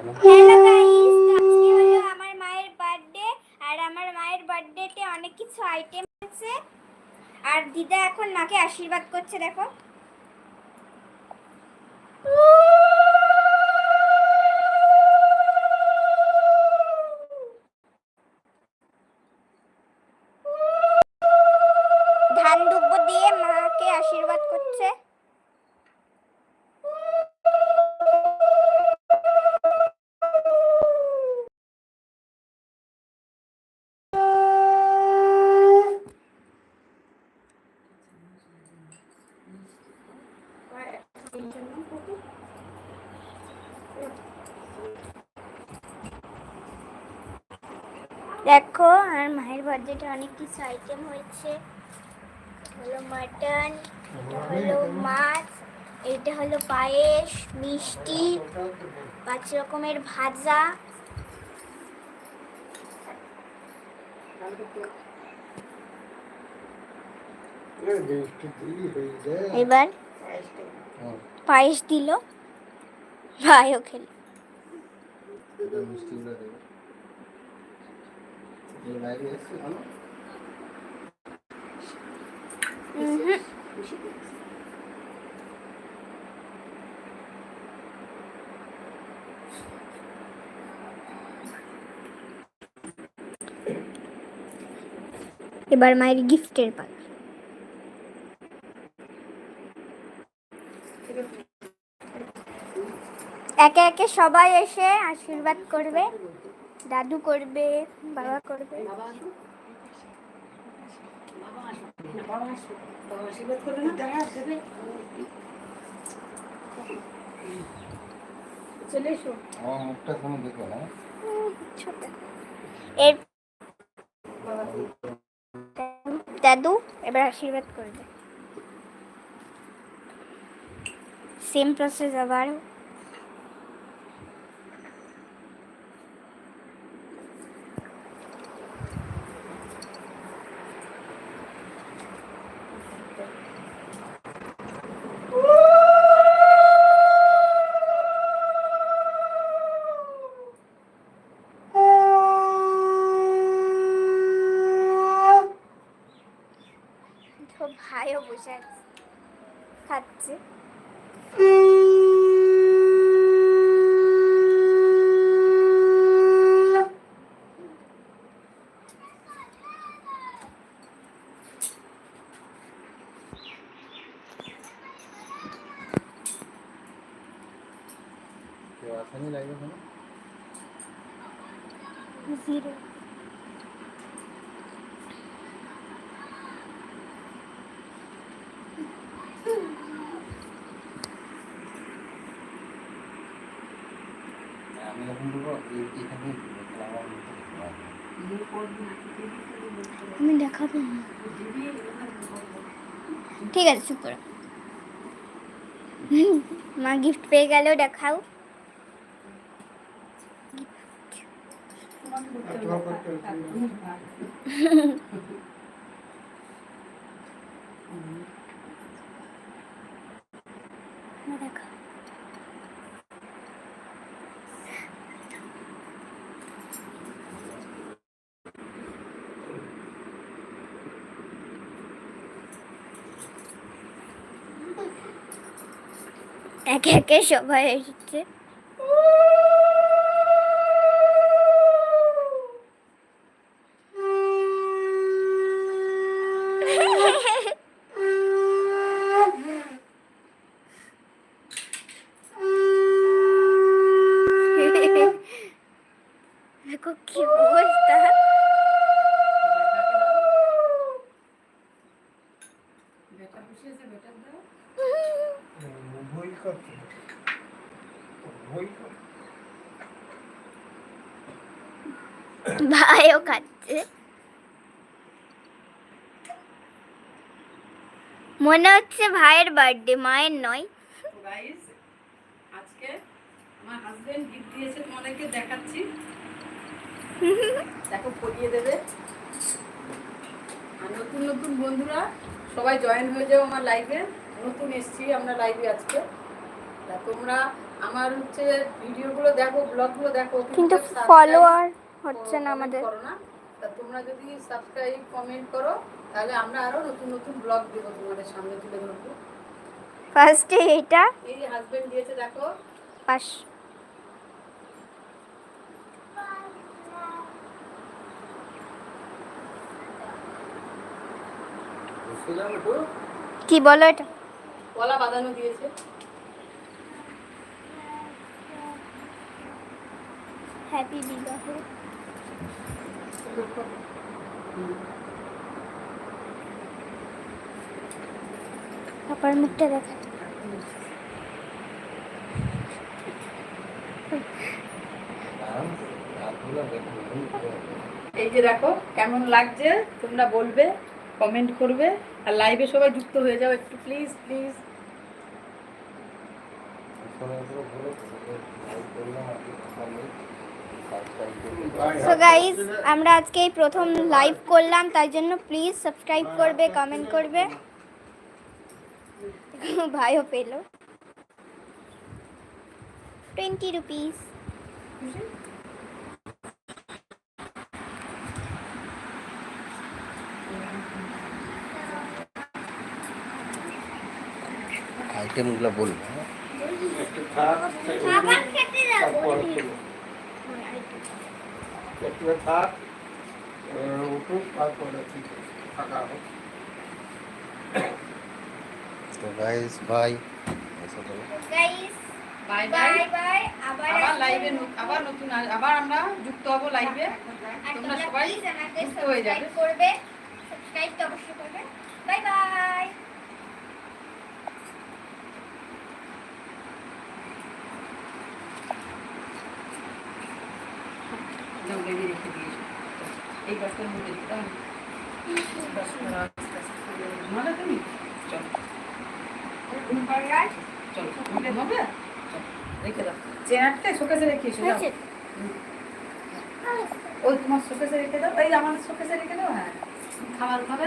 Hello হলো আমার মায়ের বার্থডে আর আমার মায়ের বার্থডেতে অনেক কিছু আইটেম আর দিদা এখন মাকে আশীর্বাদ করছে, দেখো ধান দুব্ব দিয়ে মাকে আশীর্বাদ করছে দেখো, আর মায়ের বার্থডেতে অনেক কিছু আইটেম হয়েছে। হলো মাটন এটা হলো মাছ এটা হলো পায়েস, মিষ্টি, পাঁচ রকমের ভাজা। এবার পায়েস দিল, ভাইও খেল। এবার মায়ের গিফটের পালা। একে একে সবাই এসে আশীর্বাদ করবে। দাদু করবে বাবা করবে। এর দাদু এবার আশীর্বাদ করবে সেম প্রসেস আবার। তো বসে আছে খাচ্ছে। কেউ আমি মুখটা দেখতে পারবে। আমি দেখাবো ঠিক আছে, চুপ করো। মা গিফট পেয়ে গেল, দেখাও। দেখাও। একে একে সবাই এসেছে। দেখো কি অবস্থা। বেটা বই করতে বই করতে ভাইও খাচ্ছে মনে হচ্ছে ভাইয়ের বার্থডে মায়ের নয়। গাইস আজকে আমার হাজবেন্ড গিফট দিয়েছে তোমাদেরকে দেখাচ্ছি। দেখো পরিয়ে দেবে। আর নতুন নতুন বন্ধুরা সবাই জয়েন হয়ে যাও আমার লাইভে নতুন এসছি আমরা লাইভে আজকে। তা তোমরা আমার হচ্ছে ভিডিওগুলো দেখো ব্লগগুলো দেখো কিন্তু ফলোয়ার হচ্ছে না আমাদের। করো না। তা তোমরা যদি সাবস্ক্রাইব কমেন্ট করো তাহলে আমরা আরও নতুন নতুন ব্লগ দেবো তোমাদের সামনে তুলে ধরবো। ফার্স্টে এটা এই যে হাজবেন্ড দিয়েছে দেখো। পাশ। কি বলো এটা? কলা বাঁধানো দিয়েছে। হ্যাপি বিবাহ। পাপার মুখটা দেখা। এই যে দেখো কেমন লাগছে? তোমরা বলবে কমেন্ট করবে আর লাইভে সবাই যুক্ত হয়ে যাও একটু প্লিজ প্লিজ সো গাইস আমরা আজকে এই প্রথম লাইভ করলাম, তাই জন্য প্লিজ সাবস্ক্রাইব করবে কমেন্ট করবে। ভাইও পেল। টোয়েন্টি রুপিস আইটেমগুলো বলব। একটু থাক উঠুক তারপরে থাকা হোক তো guys bye guys bye bye আবার আবার লাইভে আবার নতুন আবার আমরা যুক্ত হব লাইভে আর তোমরা তোমরা সবাই যুক্ত হয়ে যাবে। সাবস্ক্রাইব করবে। সাবস্ক্রাইব তো অবশ্যই করবে। বাই বাই দাও, রেডি রেখে দিয়েছ এই ঘুমালে তুমি? চলো। চলো ঘুমলে রেখে দাও। চেয়ারটা শোকেসে রেখে এসো ওই তোমার শোকেসে রেখে দাও। এই আমার শোকেসে রেখে দাও হ্যাঁ। খাবার খাবে?